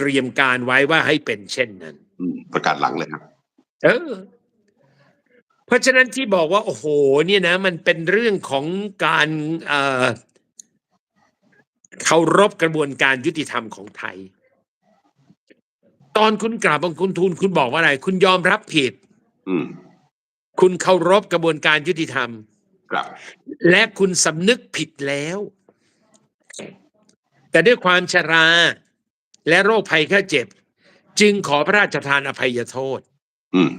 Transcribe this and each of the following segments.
เตรียมการไว้ว่าให้เป็นเช่นนั้นอืมประกาศหลังเลยครับ เออ เพราะฉะนั้นที่บอกว่าโอ้โห เนี่ยนะ มันเป็นเรื่องของการเอ่อเคารพกระบวนการยุติธรรมของไทย ตอนคุณกราบบังคมทูลคุณบอกว่าอะไร คุณยอมรับผิดอืมคุณเคารพกระบวนการยุติธรรมครับและคุณสำนึกผิดแล้ว แต่ด้วยความชรา และโรคภัยแค่เจ็บ จึงขอพระราชทานอภัยโทษอืม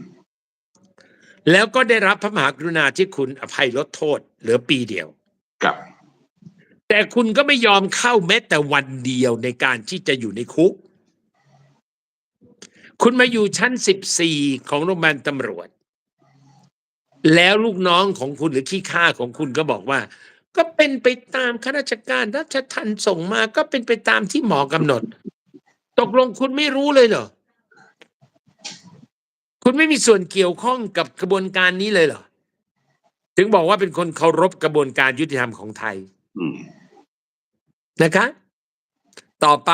แล้วก็ได้รับพระมหากรุณาธิคุณอภัยลดโทษ เหลือปีเดียวครับ แต่คุณก็ไม่ยอมเข้าแม้แต่วันเดียวในการที่จะอยู่ในคุก คุณมาอยู่ชั้นสิบสี่ของโรงพยาบาลตำรวจ แล้วลูกน้องของคุณหรือขี้ข้าของคุณก็บอกว่า ก็เป็นไปตามข้าราชการราชทันส่งมา ก็เป็นไปตามที่หมอกำหนด ตกลงคุณไม่รู้เลยเหรอ คุณไม่มีส่วนเกี่ยวข้องกับกระบวนการนี้เลยเหรอ ถึงบอกว่าเป็นคนเคารพกระบวนการยุติธรรมของไทยอืมนะคะ ต่อไป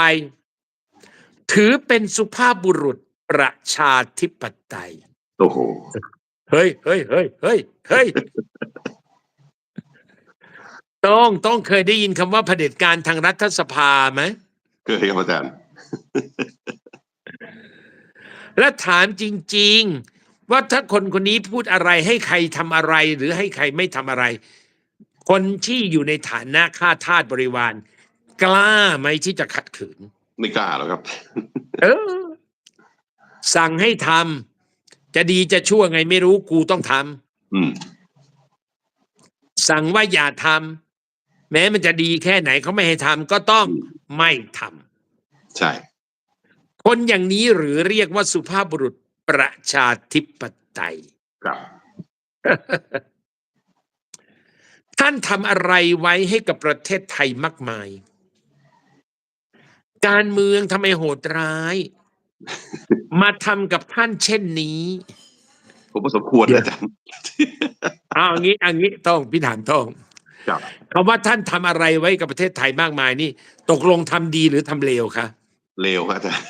ถือเป็นสุภาพบุรุษประชาธิปไตย โอ้โห เฮ้ยเฮ้ยเฮ้ยเฮ้ยเฮ้ยต้องต้องเคยได้ยินคำว่าเผด็จการทางรัฐสภาไหมเคยครับอาจารย์ และถามจริง ๆ ว่าถ้าคนคนนี้พูดอะไรให้ใครทำอะไร หรือให้ใครไม่ทำอะไร คนที่อยู่ในฐานะข้าทาสบริวาร กล้าไหมที่จะขัดขืน ไม่กล้าหรอกครับ เออ สั่งให้ทำจะดีจะชั่วไงไม่รู้กูต้องทอืมำสั่งว่าอย่าทำแม้มันจะดีแค่ไหนเขาไม่ให้ทำก็ต้องไม่ท ใช่ำคนอย่างนี้หรือเรียกว่าสุภาพบุรุษประชาธิปไตย ครับ ท่านทำอะไรไว้ให้กับประเทศไทยมากมาย การเมืองทำไมโหดร้าย มาทำกับท่านเช่นนี้ผมว่าสมควรนะอาจารย์เอาอย่างนี้เอันนี้ต้องพี่ถามต้องครับคำว่าท่านทำอะไรไว้กับประเทศไทยมากมายนี่ ตกลงทำดีหรือทำเลวคะ เลวครับอาจารย์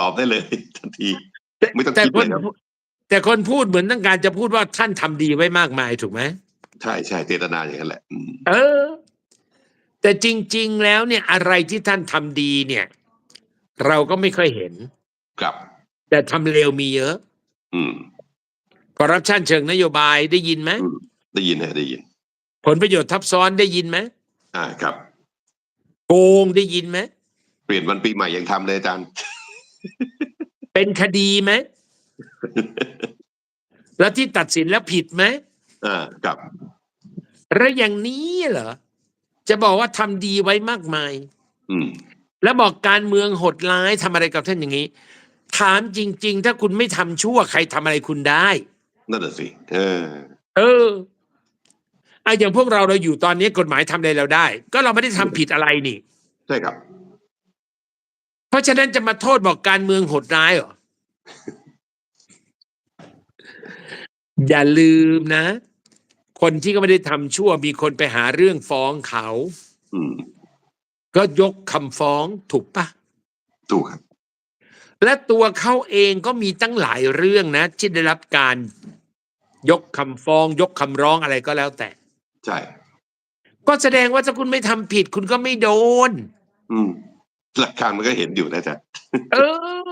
ตอบได้เลยทันทีแต่ไม่ต้องแต่คิดคนเลยครับแต่คนพูดเหมือนต้องการจะพูดว่าท่านทำดีไว้มากมายถูกไหมใช่ใช่เจตนาอย่างนั้นแหละอืมเออ แต่จริง ๆ แล้วเนี่ยอะไรที่ท่านทำดีเนี่ย เราก็ไม่ค่อยเห็นครับ แต่ทำเลวมีเยอะ อืมคอร์รัปชันเชิงนโยบายได้ยินไหมอืมได้ยินฮะได้ยิน ผลประโยชน์ทับซ้อนได้ยินไหมอ่าครับ โกงได้ยินไหม เปลี่ยนวันปีใหม่ยังทำเลยอาจารย์ เป็นคดีไหม แล้วที่ตัดสินแล้วผิดไหมอ่าครับแล้วอย่างนี้เหรอ จะบอกว่าทำดีไว้มากมาย อืม แล้วบอกการเมืองโหดร้ายทำอะไรกับท่านอย่างนี้ ถามจริง ๆ ถ้าคุณไม่ทำชั่วใครทำอะไรคุณได้ นั่นแหะสิเออ เอออะอย่างพวกเราเราอยู่ตอนนี้กฎหมายทำอะไรเราได้ ก็เราไม่ได้ทำผิดอะไรนี่ ใช่ครับ เพราะฉะนั้นจะมาโทษบอกการเมืองโหดร้ายเหรอ อย่าลืมนะ คนที่ก็ไม่ได้ทำชั่วมีคนไปหาเรื่องฟ้องเขา อืม ก็ยกคำฟ้องถูกปะถูกครับ และตัวเขาเองก็มีตั้งหลายเรื่องนะที่ได้รับการยกคำฟ้อง ยกคำร้องอะไรก็แล้วแต่ ใช่ ก็แสดงว่าถ้าคุณไม่ทำผิด คุณก็ไม่โดน อืม หลักการมันก็เห็นอยู่นะอาจารย์เออ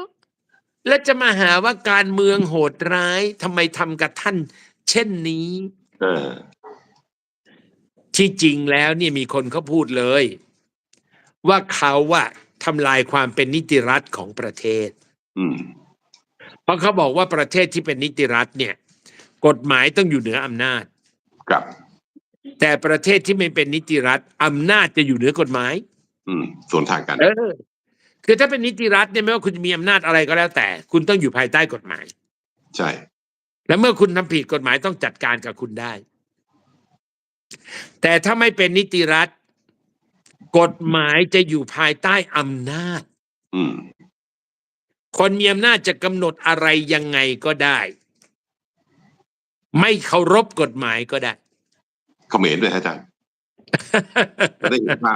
แล้วจะมาหาว่าการเมืองโหดร้ายทำไมทำกับท่าน เช่นนี้ เออ ที่จริงแล้วเนี่ยมีคนเขาพูดเลย ว่าเขาอะทำลายความเป็นนิติรัฐของประเทศ อืม เพราะเขาบอกว่าประเทศที่เป็นนิติรัฐเนี่ย กฎหมายต้องอยู่เหนืออำนาจ ครับ แต่ประเทศที่ไม่เป็นนิติรัฐอำนาจจะอยู่เหนือกฎหมาย อืมส่วนทางกัน เออ คือถ้าเป็นนิติรัฐเนี่ยไม่ว่าคุณจะมีอำนาจอะไรก็แล้วแต่ คุณต้องอยู่ภายใต้กฎหมาย ใช่ และเมื่อคุณทำผิดกฎหมายต้องจัดการกับคุณได้ แต่ถ้าไม่เป็นนิติรัฐ กฎหมายจะอยู่ภายใต้อำนาจ อืม คนมีอำนาจจะกำหนดอะไรยังไงก็ได้ ไม่เคารพกฎหมายก็ได้ เขมรด้วยฮะอาจารย์ ได้เห็นภ